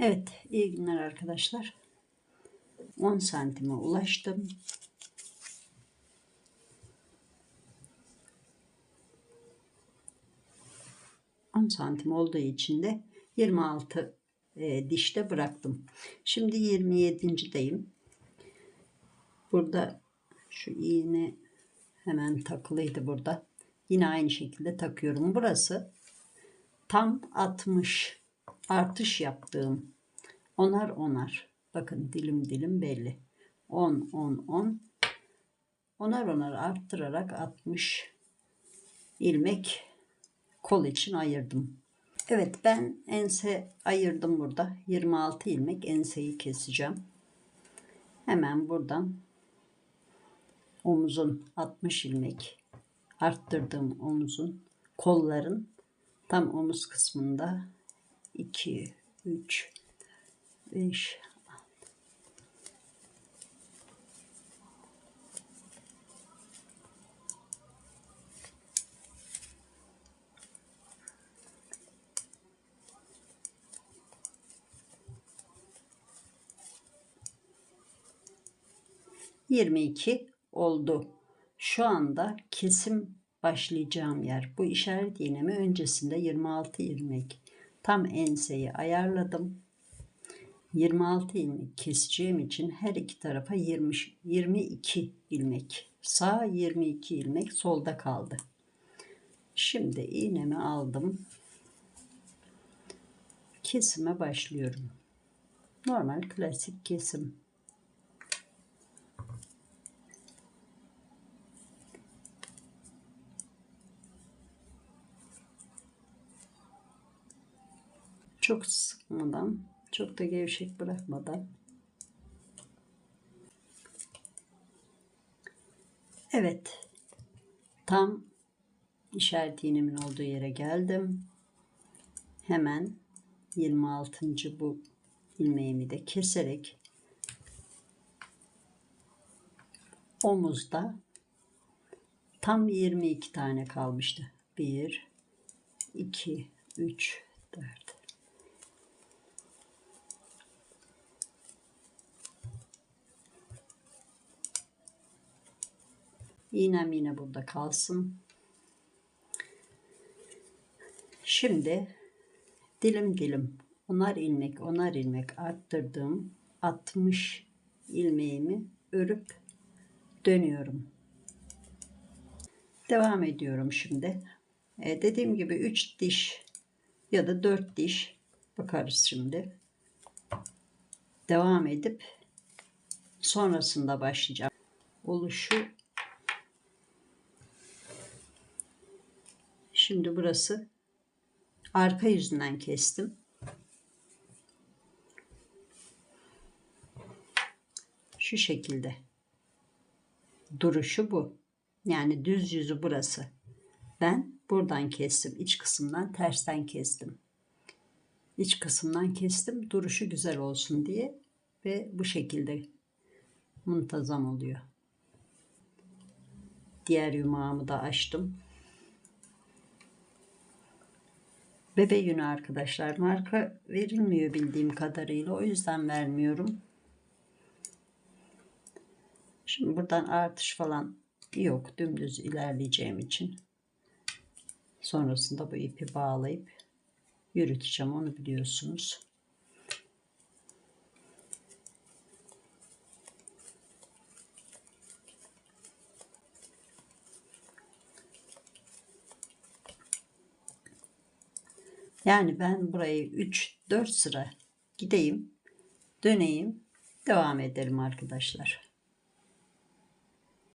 Evet, iyi günler arkadaşlar. 10 santime ulaştım. Santim olduğu için de 26 e, dişte bıraktım. Şimdi 27.deyim. Burada şu iğne hemen takılıydı burada. Yine aynı şekilde takıyorum. Burası tam 60 artış yaptığım. Onar onar. Bakın dilim dilim belli. 10 10 10 onar onar arttırarak 60 ilmek kol için ayırdım. Evet ben ense ayırdım burada. 26 ilmek enseyi keseceğim. Hemen buradan omuzun 60 ilmek arttırdığım omuzun kolların tam omuz kısmında 2 3 5 22 oldu. Şu anda kesim başlayacağım yer. Bu işaret iğnemi öncesinde 26 ilmek tam enseyi ayarladım. 26 ilmek keseceğim için her iki tarafa 20, 22 ilmek. Sağ 22 ilmek solda kaldı. Şimdi iğnemi aldım. Kesime başlıyorum. Normal klasik kesim. Çok sıkmadan, çok da gevşek bırakmadan. Evet. Tam işaret iğnemin olduğu yere geldim. Hemen 26. bu ilmeğimi de keserek omuzda tam 22 tane kalmıştı. 1 2 3 4 İğnem yine burada kalsın. Şimdi dilim dilim onar ilmek onar ilmek arttırdığım 60 ilmeğimi örüp dönüyorum. Devam ediyorum şimdi. E, dediğim gibi 3 diş ya da 4 diş bakarız şimdi. Devam edip sonrasında başlayacağım. Oluşu Şimdi burası arka yüzünden kestim. Şu şekilde. Duruşu bu. Yani düz yüzü burası. Ben buradan kestim. iç kısımdan tersten kestim. İç kısımdan kestim. Duruşu güzel olsun diye ve bu şekilde muntazam oluyor. Diğer yumağımı da açtım. Bebe yünü arkadaşlar. Marka verilmiyor bildiğim kadarıyla. O yüzden vermiyorum. Şimdi buradan artış falan yok. Dümdüz ilerleyeceğim için. Sonrasında bu ipi bağlayıp yürüteceğim. Onu biliyorsunuz. Yani ben burayı 3-4 sıra gideyim, döneyim, devam edelim arkadaşlar.